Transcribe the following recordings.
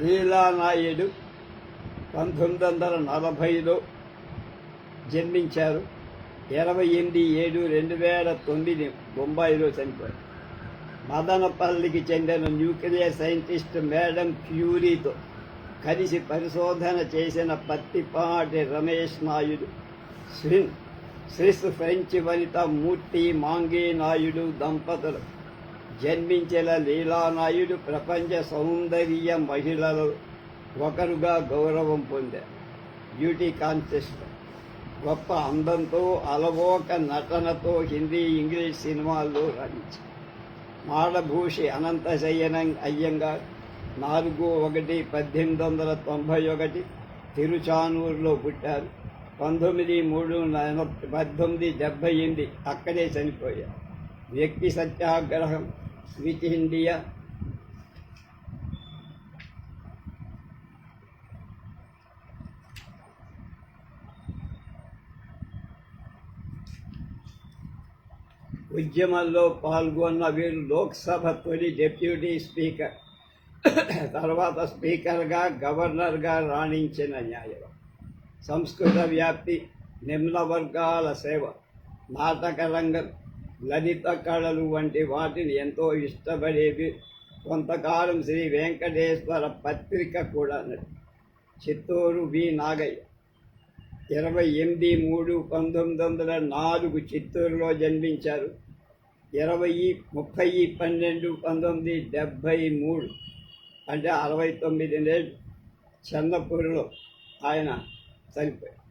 లీలానాయుడు పంతొమ్మిది వందల నలభైలో జన్మించారు. ఇరవై ఎనిమిది ఏడు రెండు వేల తొమ్మిది బొంబాయిలో చనిపోయారు. మదనపల్లికి చెందిన న్యూక్లియర్ సైంటిస్ట్ మేడం క్యూరీతో కలిసి పరిశోధన చేసిన Pattipati Ramesh Naidu స్విన్ Swiss French Vanitha Murthy Mange Naidu దంపతులు జన్మించిన లీలానాయుడు ప్రపంచ సౌందర్య మహిళలు ఒకరుగా గౌరవం పొందారు బ్యూటీ కాంటెస్ట్. గొప్ప అందంతో అలవోక నటనతో హిందీ ఇంగ్లీష్ సినిమాల్లో రాణించారు మాడభూషి అనంత శయన అయ్యంగార్ నాలుగు ఒకటి పద్దెనిమిది వందల తొంభై ఒకటి తిరుచానూరులో పుట్టారు. పంతొమ్మిది మూడు పద్దెనిమిది డెబ్భై ఎనిమిది అక్కడే చనిపోయారు. వ్యక్తి సత్యాగ్రహం స్విచ్ ఇండియా ఉద్యమంలో పాల్గొన్న వీరు లోక్సభ తొలి డిప్యూటీ స్పీకర్. తర్వాత స్పీకర్గా గవర్నర్గా రాణించిన న్యాయం సంస్కృత వ్యాప్తి నిమ్న వర్గాల సేవ నాటక రంగం లలిత కళలు వంటి వాటిని ఎంతో ఇష్టపడేవి కొంతకాలం శ్రీ వెంకటేశ్వర పత్రిక కూడా చిత్తూరు వి నాగయ్య. ఇరవై ఎనిమిది మూడు పంతొమ్మిది వందల నాలుగు చిత్తూరులో జన్మించారు. ఇరవై ముప్పై పన్నెండు పంతొమ్మిది డెబ్భై మూడు అంటే అరవై తొమ్మిది నేళ్ళు చందపూర్లో ఆయన చనిపోయారు.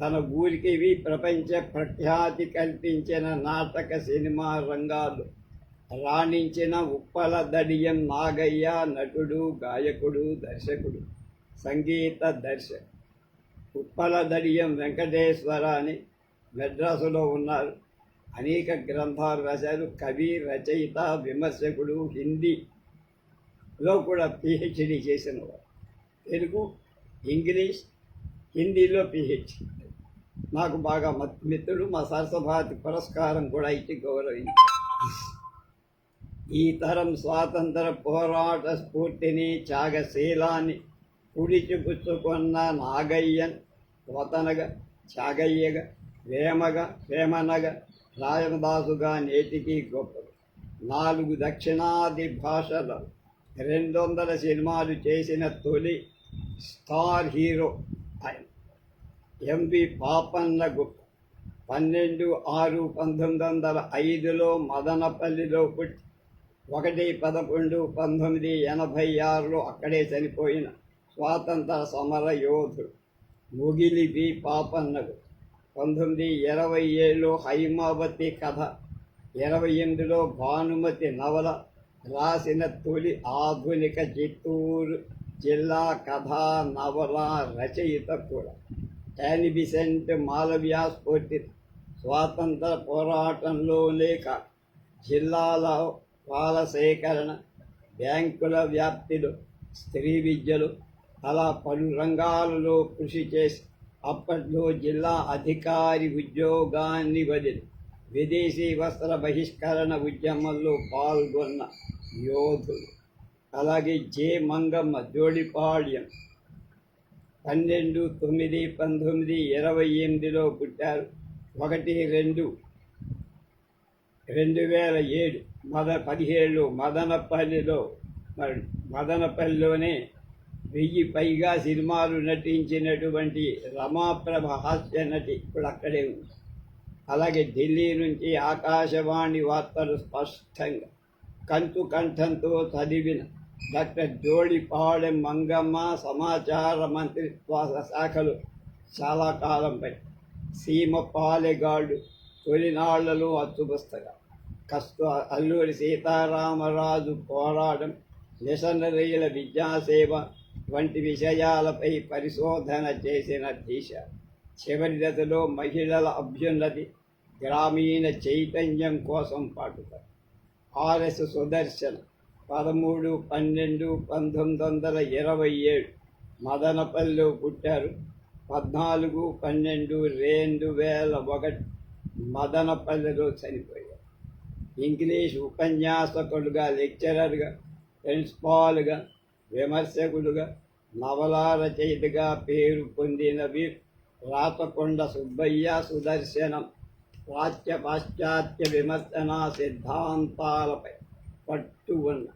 తన ఊరికివి ప్రపంచ ప్రఖ్యాతి కల్పించిన నాటక సినిమా రంగాలు. రాణించిన ఉప్పల దడియం నాగయ్య నటుడు గాయకుడు దర్శకుడు సంగీత దర్శక్ ఉప్పల దడియం వెంకటేశ్వర అని మెడ్రాసులో ఉన్నారు. అనేక గ్రంథాలు రాశారు. కవి రచయిత విమర్శకుడు హిందీలో కూడా పిహెచ్డి చేసిన వారు. తెలుగు ఇంగ్లీష్ హిందీలో పిహెచ్డి. నాకు బాగా మత్- మిత్రుడు మా సరసభాతి పురస్కారం కూడా ఇచ్చి గౌరవించారు. ఈ తరం స్వాతంత్ర పోరాట స్ఫూర్తిని త్యాగశీలాన్ని పుడిచిపుచ్చుకున్న నాగయ్యన్ వతనగా త్యాగయ్యగా వేమగా వేమనగా రాయమదాసుగా నేటికి గొప్ప నాలుగు దక్షిణాది భాషలు. రెండు వందల సినిమాలు చేసిన తొలి స్టార్ హీరో ఆయన. ఎంవి పాపన్న గుప్త. పన్నెండు ఆరు పంతొమ్మిది వందల ఐదులో మదనపల్లిలో పుట్టి ఒకటి పదకొండు పంతొమ్మిది ఎనభై ఆరులో అక్కడే చనిపోయిన స్వాతంత్ర సమర యోధుడు ముగిలి బి. పాపన్నకు పంతొమ్మిది ఇరవై ఏడులో హైమావతి కథ ఇరవై ఎనిమిదిలో భానుమతి నవల రాసిన తొలి ఆధునిక చిత్తూరు జిల్లా కథా నవల రచయిత కూడా. యానిబిసెంట్ మాలవ్యా స్ఫూర్తి స్వాతంత్ర పోరాటంలో లేక జిల్లాల పాల సేకరణ బ్యాంకుల వ్యాప్తిలు స్త్రీ విద్యలు అలా పలు రంగాలలో కృషి చేసి అప్పట్లో జిల్లా అధికారి ఉద్యోగాన్ని వదిలి విదేశీ వస్త్ర బహిష్కరణ ఉద్యమంలో పాల్గొన్న యోధులు. అలాగే జే మంగమ్మ జోడిపాళ్యం పన్నెండు తొమ్మిది పంతొమ్మిది ఇరవై ఎనిమిదిలో పుట్టారు. ఒకటి రెండు. రెండు వేల ఏడు మద పదిహేడులో మదనపల్లిలో మరి మదనపల్లిలోనే వెయ్యి పైగా సినిమాలు నటించినటువంటి రమాప్రభ హాస్య నటి ఇప్పుడు అక్కడే ఉంది. అలాగే ఢిల్లీ నుంచి ఆకాశవాణి వార్తలు స్పష్టంగా కంతు కంఠంతో చదివిన డాక్టర్ జోడిపాడెం మంగమ్మ సమాచార మంత్రిత్వ శాఖలు చాలా కాలంపై సీమ పాలెగాడు తొలినాళ్ళలో అచ్చుబస్తగా కష్ట అల్లూరి సీతారామరాజు పోరాటం మిషనరీల విద్యాసేవ వంటి విషయాలపై పరిశోధన చేసిన దిశ. చివరి దశలో మహిళల అభ్యున్నతి గ్రామీణ చైతన్యం కోసం పాటుతారు ఆర్ఎస్ సుదర్శన్ పదమూడు పన్నెండు పంతొమ్మిది వందల ఇరవై ఏడు మదనపల్లిలో పుట్టారు. పద్నాలుగు పన్నెండు రెండు వేల ఒకటి మదనపల్లిలో చనిపోయారు. ఇంగ్లీష్ ఉపన్యాసకులుగా లెక్చరర్గా ప్రిన్సిపాల్గా విమర్శకుడుగా నవలా రచయితగా పేరు పొందినవి రాతకొండ సుబ్బయ్య సుదర్శనం ప్రాచ్య పాశ్చాత్య విమర్శన సిద్ధాంతాలపై పట్టు ఉన్న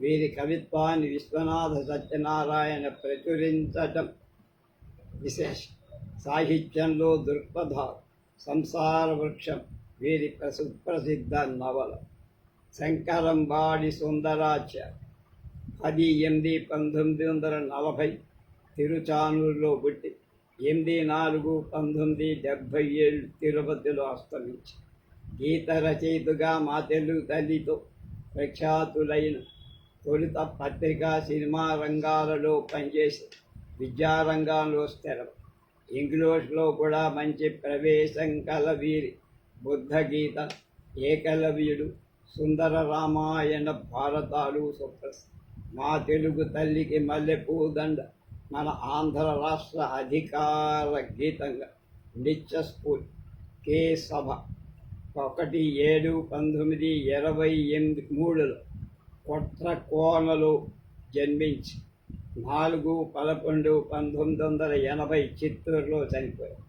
వీరి కవిత్వాన్ని విశ్వనాథ సత్యనారాయణ ప్రచురించటం విశేషం. సాహిత్యంలో దృక్పథ సంసార వృక్షం వీరి సుప్రసిద్ధ నవల. శంకరంబాడి సుందరాచార్య పది ఎనిమిది పంతొమ్మిది వందల నలభై తిరుచానూరులో పుట్టి ఎనిమిది నాలుగు పంతొమ్మిది డెబ్భై ఏళ్ళు తిరుపతిలో అస్తమించి. గీత రచయితగా మా తెలుగు తల్లితో ప్రఖ్యాతులైన తొలుత పత్రికా సినిమా రంగాలలో పనిచేసి విద్యారంగంలో స్థిరం. ఇంగ్లీష్లో కూడా మంచి ప్రవేశం కల వీరి బుద్ధ గీత ఏకలవ్యుడు సుందర రామాయణ భారతాలు సుప్రసిద్ధ మా తెలుగు తల్లికి మల్లెపూదండ మన ఆంధ్ర రాష్ట్ర అధికార గీతంగా నిత్య స్కూల్ కే సభ. ఒకటి ఏడు పంతొమ్మిది ఇరవై ఎనిమిది మూడులో కొట్రకోనలో జన్మించి నాలుగు పదకొండు పంతొమ్మిది వందల ఎనభై చిత్తూరులో చనిపోయారు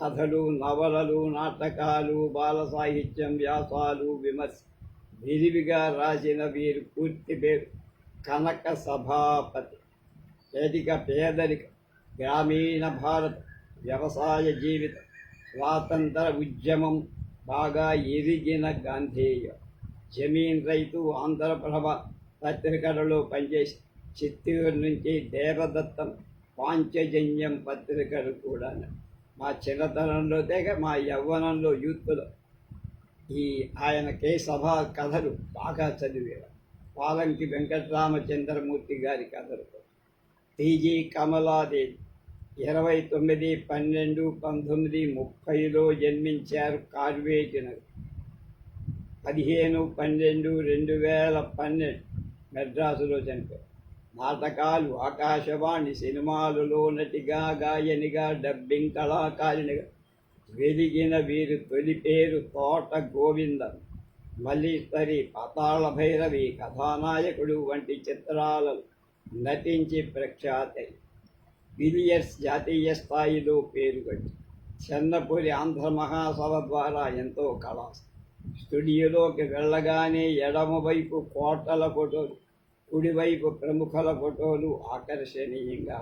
కథలు నవలలు నాటకాలు బాల సాహిత్యం వ్యాసాలు విమర్శ విరివిగా రాసిన వీరు పూర్తి పేరు కనక సభాపతి. పేదిక పేదరిక గ్రామీణ భారత వ్యవసాయ జీవితం స్వాతంత్ర ఉద్యమం బాగా ఎదిగిన గాంధేయం జమీన్ రైతు ఆంధ్రప్రభ పత్రికలలో పనిచేసి చిత్తూరు నుంచి దేవదత్తం పాంచజన్యం పత్రికలు కూడా మా చిన్నతనంలో తెగ మా యవ్వనంలో యూత్లో ఈ ఆయన కే సభ కథలు బాగా చదివేవారు. పాలంకి వెంకటరామచంద్రమూర్తి గారి కథలు. టీజీ కమలాదేవి ఇరవై తొమ్మిది పన్నెండు పంతొమ్మిది ముప్పైలో జన్మించారు కార్వేటి నగర్ పదిహేను పన్నెండు రెండు వేల పన్నెండు. మెడ్రాసులో చనిపోయారు నాటకాలు ఆకాశవాణి సినిమాలలో నటిగా గాయనిగా డబ్బింగ్ కళాకారిణిగా. వెలిగిన వీరు తొలి పేరు తోట గోవిందం. మల్లీశ్వరి పాతాళ భైరవి కథానాయకుడు వంటి చిత్రాలలో నటించి ప్రఖ్యాతి. బిలియర్స్ జాతీయ స్థాయిలో పేరుగట్టి చెన్నపురి ఆంధ్ర మహాసభ ద్వారా ఎంతో కళా స్టూడియోలోకి వెళ్ళగానే ఎడమవైపు కోటల ఫోటోలు కుడివైపు ప్రముఖుల ఫోటోలు ఆకర్షణీయంగా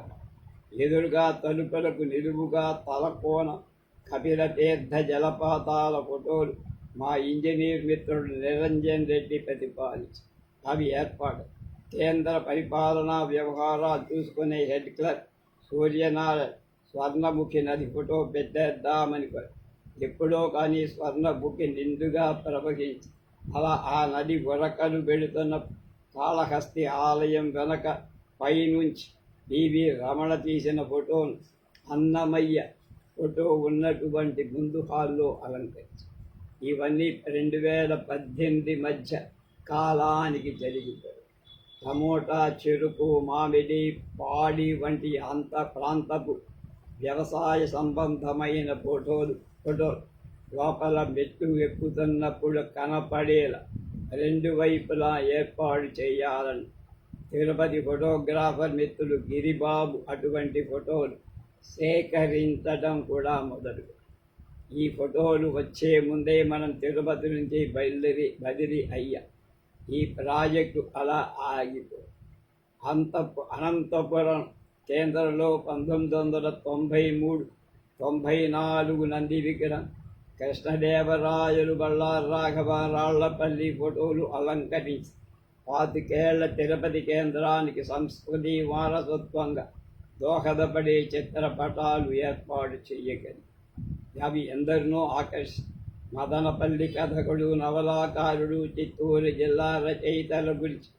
ఎదురుగా తలుపులకు నిలువుగా తలకోన కపిల తీర్థ జలపాతాల ఫోటోలు మా ఇంజనీర్ మిత్రుడు నిరంజన్ రెడ్డి ప్రతిపాదించి అవి ఏర్పాటు. కేంద్ర పరిపాలనా వ్యవహారాలు చూసుకునే హెడ్ క్లర్క్ సూర్యనారాయణ స్వర్ణముఖి నది ఫోటో పెట్టేద్దామని ఎప్పుడో కానీ స్వర్ణ బుక్కి నిండుగా ప్రవహించి. అలా ఆ నది ఉరకలు పెడుతున్న కాళహస్తి ఆలయం వెనక పైనుంచి డివి రమణ తీసిన ఫోటోను అన్నమయ్య ఫోటో ఉన్నటువంటి ముందు హాల్లో అలంకరించి. ఇవన్నీ రెండు వేల పద్దెనిమిది మధ్య కాలానికి జరిగిపోయి టమోటా చెరుకు మామిడి పాడి వంటి అంత ప్రాంతపు వ్యవసాయ సంబంధమైన ఫోటోలు ఫోటోలు లోపల మెట్టు ఎక్కుతున్నప్పుడు కనపడేలా రెండు వైపులా ఏర్పాటు చేయాలని. తిరుపతి ఫోటోగ్రాఫర్ మిత్రులు గిరిబాబు అటువంటి ఫోటోలు సేకరించడం కూడా మొదలు. ఈ ఫోటోలు వచ్చే ముందే మనం తిరుపతి నుంచి బయలుదేరి బదిలీ అయ్యా. ఈ ప్రాజెక్టు అలా ఆగిపో. అంత అనంతపురం కేంద్రంలో పంతొమ్మిది వందల తొంభై మూడు తొంభై నాలుగు నంది విగ్రహం. కృష్ణదేవరాయలు బళ్ళార్ రాఘవ రాళ్ళపల్లి ఫోటోలు అలంకరించి పాతికేళ్ళ తిరుపతి కేంద్రానికి సంస్కృతి వారసత్వంగా దోహదపడే చిత్రపటాలు ఏర్పాటు చేయగలి అవి ఎందరినో ఆకర్షి మదనపల్లి కథకుడు నవలాకారుడు చిత్తూరు జిల్లా రచయితల గురించి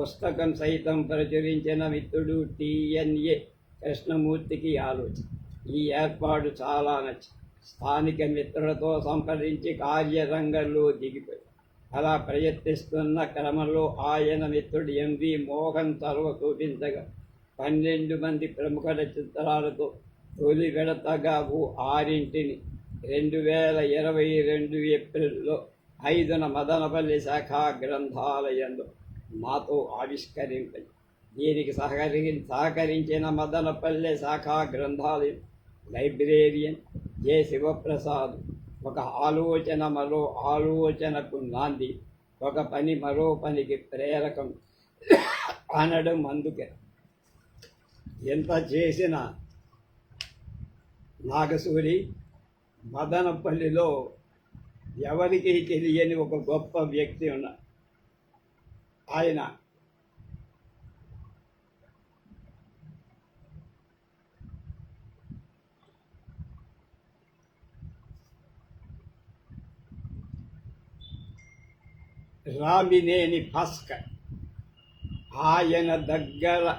పుస్తకం సైతం ప్రచురించిన మిత్రుడు టిఎన్ఏ కృష్ణమూర్తికి ఆలోచన. ఈ ఏర్పాటు చాలా నచ్చింది. స్థానిక మిత్రులతో సంప్రదించి కార్యరంగంలో దిగిపోయి అలా ప్రయత్నిస్తున్న క్రమంలో ఆయన మిత్రుడు ఎంవి మోహన్ చొరవ చూపించగా పన్నెండు మంది ప్రముఖుల చిత్రాలతో తొలి విడతగా ఓ ఆరింటిని రెండు వేల ఇరవై రెండు ఏప్రిల్లో ఐదున మదనపల్లి శాఖా గ్రంథాలయంలో మాతో ఆవిష్కరింపై దీనికి సహకరి సహకరించిన మదనపల్లె శాఖా గ్రంథాలయం లైబ్రేరియన్ జే శివప్రసాద్. ఒక ఆలోచన మరో ఆలోచనకు నాంది. ఒక పని మరో పనికి ప్రేరకం. అనడం అందుకే ఎంత చేసినా నాగసూరి మదనపల్లిలో ఎవరికీ తెలియని ఒక గొప్ప వ్యక్తి ఉన్నారు ఆయన రామినేని భాస్కర్. ఆయన దగ్గర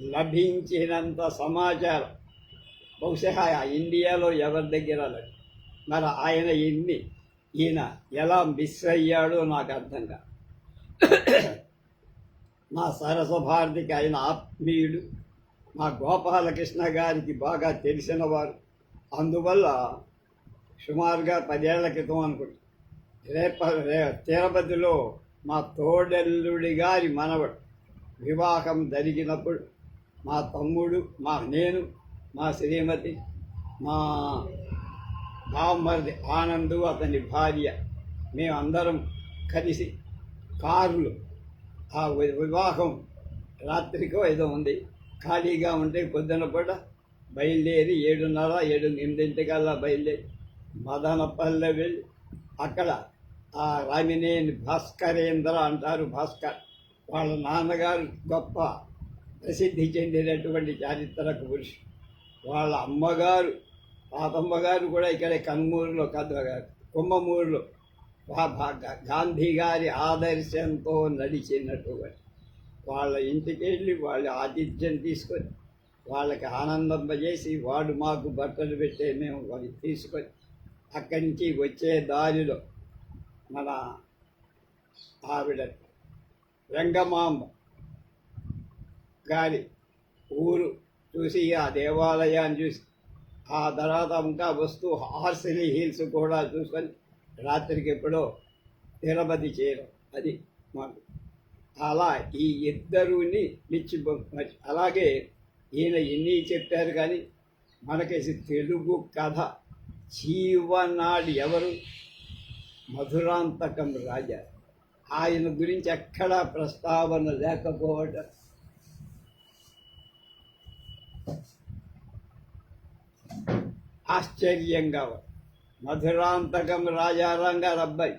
లభించినంత సమాచారం. బహుశా ఇండియాలో ఎవరి దగ్గర లేదు. మరి ఆయన ఎన్ని ఈయన ఎలా మిస్ అయ్యాడో నాకు అర్థం కాదు. మా సరస భారతికి ఆయన ఆత్మీయుడు. మా గోపాలకృష్ణ గారికి బాగా తెలిసినవారు అందువల్ల సుమారుగా పదేళ్ళ క్రితం అనుకుంటా. రేప రే తిరుపతిలో మా తోడల్లుడి గారి మనవడు వివాహం జరిగినప్పుడు మా తమ్ముడు మా నేను మా శ్రీమతి మా బామ్మరిది ఆనందు అతని భార్య మేమందరం కలిసి కారులు ఆ వి- వివాహం రాత్రికో ఏదో ఉంది. ఖాళీగా ఉంటే పొద్దున కూడా బయలుదేరి ఏడున్నర ఏడు ఎనిమిదింటికల్లా బయలుదేరి మదనపల్లె వెళ్ళి అక్కడ ఆ భాస్కరేంద్ర అంటారు. భాస్కర్ వాళ్ళ నాన్నగారు గొప్ప ప్రసిద్ధి చెందినటువంటి చారిత్రక పురుషుడు. వాళ్ళ అమ్మగారు పాపమ్మగారు కూడా ఇక్కడ కన్మూరులో కద్ద కుమ్మమూరులో గాంధీ గారి ఆదర్శంతో నడిచినటువంటి వాళ్ళ ఇంటికి వెళ్ళి వాళ్ళ ఆతిథ్యం తీసుకొని వాళ్ళకి ఆనందింపజేసి వాడు మాకు బట్టలు పెట్టే మేము వాడి తీసుకొని అక్కడి నుంచి వచ్చే దారిలో మన ఆవిడ రంగమాంబ గారి ఊరు చూసి ఆ దేవాలయాన్ని చూసి ఆ తర్వాత ఇంకా వస్తూ హార్సిలీ హిల్స్ కూడా చూసుకొని రాత్రికి ఎప్పుడో తిరుపతి చేయడం అది మాకు. అలా ఈ ఇద్దరుని మిచ్చి అలాగే ఈయన ఎన్ని చెప్పారు కానీ మనకేసి తెలుగు కథ జీవనాడు ఎవరు? మధురాంతకం రాజా. ఆయన గురించి ఎక్కడా ప్రస్తావన లేకపోవటం. ఆశ్చర్యంగా మధురాంతకం రాజారాం గారు అబ్బాయి